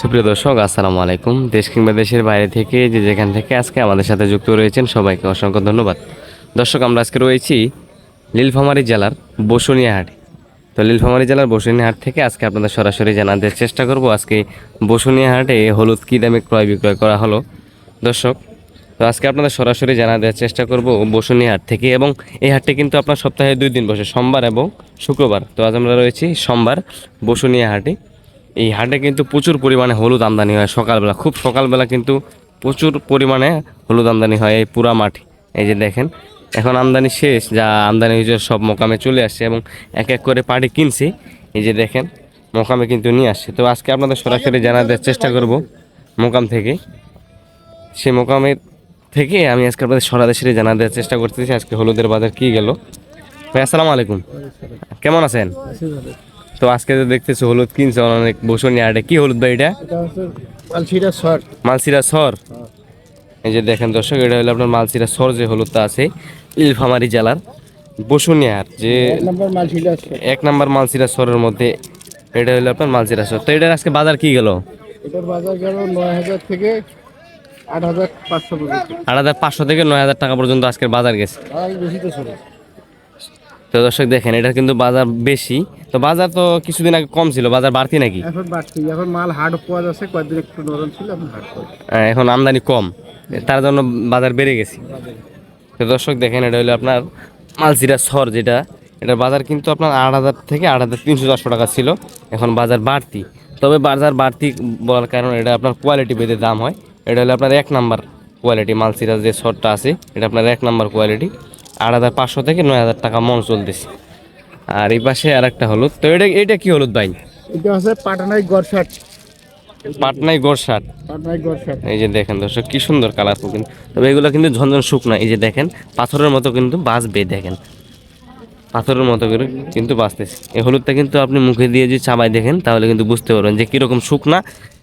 সুপ্রিয় দর্শক, আসসালামু আলাইকুম। দেশ কিংবা দেশের বাইরে থেকে যে যেখান থেকে আজকে আমাদের সাথে যুক্ত রয়েছেন, সবাইকে অসংখ্য ধন্যবাদ। দর্শক, আমরা আজকে রয়েছি নীলফামারী জেলার বসুনিয়া হাটে তো নীলফামারী জেলার বসুনিয়াহাট থেকে আজকে আপনাদের সরাসরি জানাতে চেষ্টা করব। আজকে বসুনিয়াহাটে হলুদ কী দামে ক্রয় বিক্রয় করা হলো? দর্শক, তো আজকে আপনাদের সরাসরি জানা দেওয়ার চেষ্টা করব বসুনিয়া হাট থেকে এবং এই হাটটি কিন্তু আপনার সপ্তাহে দুই দিন বসে, সোমবার এবং শুক্রবার। তো আজ আমরা রয়েছি সোমবার বসুনিয়া হাটে এই হাটে কিন্তু প্রচুর পরিমাণে হলুদ আমদানি হয় সকালবেলা। খুব সকালবেলা কিন্তু প্রচুর পরিমাণে হলুদ আমদানি হয় এই পুরা মাঠে। এই যে দেখেন, এখন আমদানি শেষ, যা আমদানি হয়েছে সব মোকামে চলে আসছে এবং এক এক করে পাটি কিনছি। এই যে দেখেন, মোকামে কিন্তু নিয়ে আসছে। তো আজকে আপনাদের সরাসরি জানা দেওয়ার চেষ্টা করব মোকাম থেকে। সে মোকামের থেকে আমি আজকে আপনাদের সরাসরি জানা দেওয়ার চেষ্টা করতেছি আজকে হলুদের বাজার কি গেল। ভাই, আসসালামু আলাইকুম। কেমন আছেন? তো আজকে যে দেখতেছি হলুদ কিনছে অনেক বসুন আটে কি হলুদ ভাই এটা? পালসিরা শর্ট মালসিরা সর। এই যে দেখেন দর্শক এটা হলো আপনার মালসিরা সর যে হলুদটা আছে ইলফামারি জেলার বসুনিয়ার যে এক নম্বর মালসিরা মালসিরা সরের মধ্যে এটা হলো আপনার মালসিরা সর। তো এটার আজকে বাজার কি গেল? এটার বাজার গেল নয় হাজার থেকে আট হাজার পাঁচশো আট হাজার পাঁচশো থেকে নয় হাজার টাকা পর্যন্ত আজকের বাজার গেছে। আর তো দর্শক দেখেন এটা কিন্তু বাজার বেশি। তো বাজার তো কিছুদিন আগে কম ছিল বাজার বাড়তি নাকি? এখন বাড়তি এখন মাল হার্ড পাওয়া যাচ্ছে কয়েকদিন একটু নরম ছিল এখন হার্ড পাওয়া এখন আমদানি কম তার জন্য বাজার বেড়ে গেছে। তো দর্শক দেখেন এটা হলো আপনার মালসিরা সর যেটা এটার বাজার কিন্তু আপনার আট হাজার থেকে আট হাজার তিনশো চারশো টাকা ছিল এখন বাজার বাড়তি। তবে বাজার বাড়তি বলার কারণ এটা আপনার কোয়ালিটি বেঁধে দাম হয় এটা হলো আপনার এক নাম্বার কোয়ালিটি মালসিরা যে সরটা আছে এটা আপনার এক নাম্বার কোয়ালিটি আট হাজার পাঁচশো থেকে নয় হাজার টাকা মন চলতেছে। আর এই পাশে আর একটা হলুদ। তো এটা এটা কি হলুদ ভাই? এটা হচ্ছে পাটানাই গড় শার্ট পাটনাই শার্ট এই যে দেখেন দর্শক কি সুন্দর কালারফুল কিন্তু। তবে এগুলো কিন্তু ঝনঝন শুকনা। এই যে দেখেন পাথরের মতো কিন্তু বাঁচবে দেখেন। পাথরের মতো করে কিন্তু বাঁচতেছে। এই হলুদটা কিন্তু আপনি মুখে দিয়ে যদি চাবাই দেখেন তাহলে কিন্তু বুঝতে পারবেন যে কীরকম শুকনা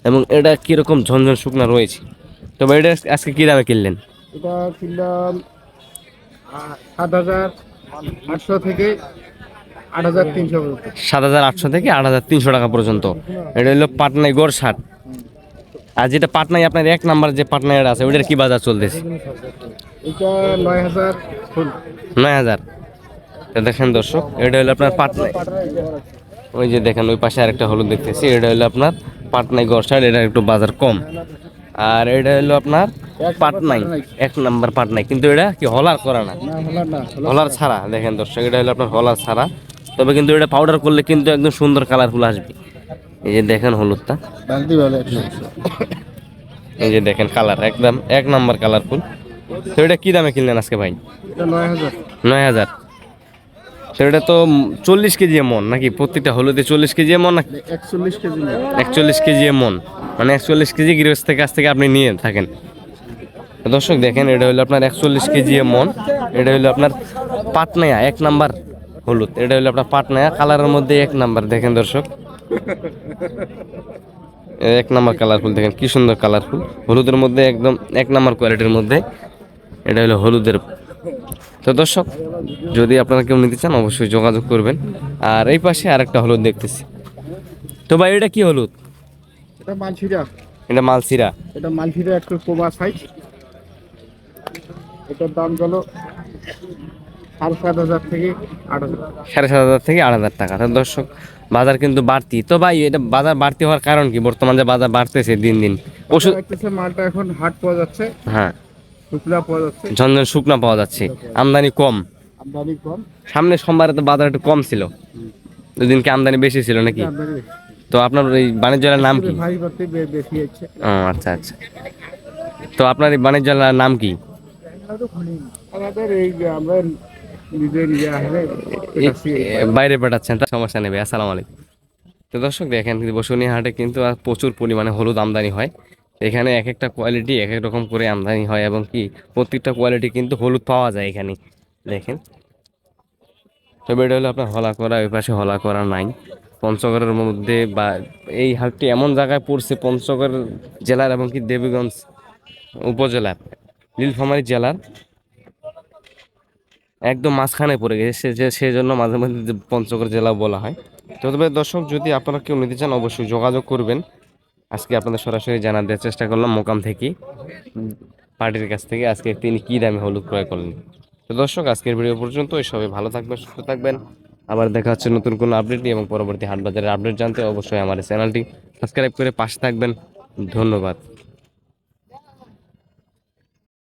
এবং এটা কীরকম ঝনঝন শুকনা রয়েছে। তবে এটা আজকে কী দামে কিনলেন? এটা কিনলাম সাত হাজার আটশো থেকে আট হাজার তিনশো সাত হাজার আটশো থেকে আট হাজার তিনশো টাকা পর্যন্ত। এটা হলো পাটনাই গড় শার্ট আর যেটা পাটনাই আপনার এক নাম্বার যে পাটনাইটা আছে ওইটার কি বাজার চলতেছে? এটা নয় হাজার নয় হাজার। দেখেন দর্শক এটা হলো আপনার গড় আছে। ওই যে দেখেন ওই পাশে আরেকটা হলুদ দেখতেছি এটা হলো আপনার পাটনাই গড়সার এটা একটু বাজার কম। আর এটা হলো আপনার পাটনাই। এক নাম্বার পাটনাই। কিন্তু এটা কি হলার করা না? না হলো না হলো হলার ছাড়া দেখেন দর্শক এটা হলো আপনার হলার ছাড়া। তবে কিন্তু এটা পাউডার করলে কিন্তু একদম সুন্দর কালারফুল আসবে। এই যে দেখেন হলুদটা। এই যে দেখেন কালার একদম এক নাম্বার কালারফুল তো এটা কি দামে কিনলেন আজকে ভাই? নয় হাজার। নয় হাজার। তো এটা তো চল্লিশ কেজি মন নাকি? প্রত্যেকটা হলুদে চল্লিশ কেজি মন নাকি? একচল্লিশ কেজি একচল্লিশ কেজি মন মানে একচল্লিশ কেজি গৃহস্থের কাছ থেকে আপনি নিয়ে থাকেন। দর্শক দেখেন এটা হলো আপনার একচল্লিশ কেজি মন এটা হলো আপনার পাটনায়া এক নাম্বার হলুদ। এটা হলো আপনার পাটনায়া কালারের মধ্যে এক নাম্বার। দেখেন দর্শক। এক নাম্বার কালারফুল দেখেন কি সুন্দর কালারফুল। হলুদের মধ্যে একদম এক নাম্বার কোয়ালিটির মধ্যে। এটা হলো হলুদের তো দর্শক যদি আপনারা কেউ নিতে চান অবশ্যই যোগাযোগ করবেন। আর এই পাশে আরেকটা হলুদ দেখতেছি। তো ভাই এটা কি হলুদ? এটা মালসিরা এটা মালসিরা এটা মালসিরা একটু কোমা সাইজ এটার দাম গেল সাড়ে সাত হাজার থেকে আট হাজার। সাড়ে সাত হাজার থেকে আট হাজার টাকা। তো দর্শক বাজার কিন্তু বাড়তি। তো ভাই এটা বাজার বাড়তি হওয়ার কারণ কি? বর্তমান বাজার বাড়তেছে দিন দিন। ওষুধ মালটা এখন হাট পাওয়া যাচ্ছে। হ্যাঁ। ঝনঝন শুকনা পাওয়া যাচ্ছে। আমদানি কম। সামনে সোমবারে তো বাজার একটু কম ছিল। দুদিনকে আমদানি বেশি ছিল নাকি? তো আপনার এই বাণিজ্যের নাম কি? ও আচ্ছা আচ্ছা। তো আপনার এই বাণিজ্যের নাম কি? আমাদের এই আমরা এ- বাইরে পাঠাচ্ছেন তার সমস্যা নেবে আসসালামু আলাইকুম। তো দর্শক দেখেন বসুনিয়া হাটে কিন্তু প্রচুর পরিমাণে হলুদ আমদানি হয়। এখানে এক একটা কোয়ালিটি এক এক রকম করে আমদানি হয় এবং কি প্রত্যেকটা কোয়ালিটি কিন্তু হলুদ পাওয়া যায় এখানে। দেখেন। তবে এটা হলো আপনার হলা করা, ওই পাশে হলা করা নাই। পঞ্চগড়ের মধ্যে বা এই হাটটি এমন জায়গায় পড়ছে পঞ্চগড় জেলার এবং কি দেবীগঞ্জ উপজেলার, নীলফামারী জেলার। একদম মাঝখানে পড়ে গেছে, সে জন্য মাঝে মাঝে পঞ্চগড় জেলা বলা হয়। তবে দর্শক, যদি আপনারা কেউ নিতে চান, অবশ্যই যোগাযোগ করবেন। আজকে আপনাদের সরাসরি জানার দেওয়ার চেষ্টা করলাম মোকাম থেকে পার্টির কাছ থেকে আজকে তিনি কী দামে হলুদ ক্রয় করলেন। তো দর্শক, আজকের ভিডিও পর্যন্ত সবাই ভালো থাকবেন, সুস্থ থাকবেন। আবার দেখা হচ্ছে নতুন কোনো আপডেট নিয়ে এবং পরবর্তী হাট বাজারের আপডেট জানতে অবশ্যই আমার চ্যানেলটি সাবস্ক্রাইব করে পাশে থাকবেন। ধন্যবাদ।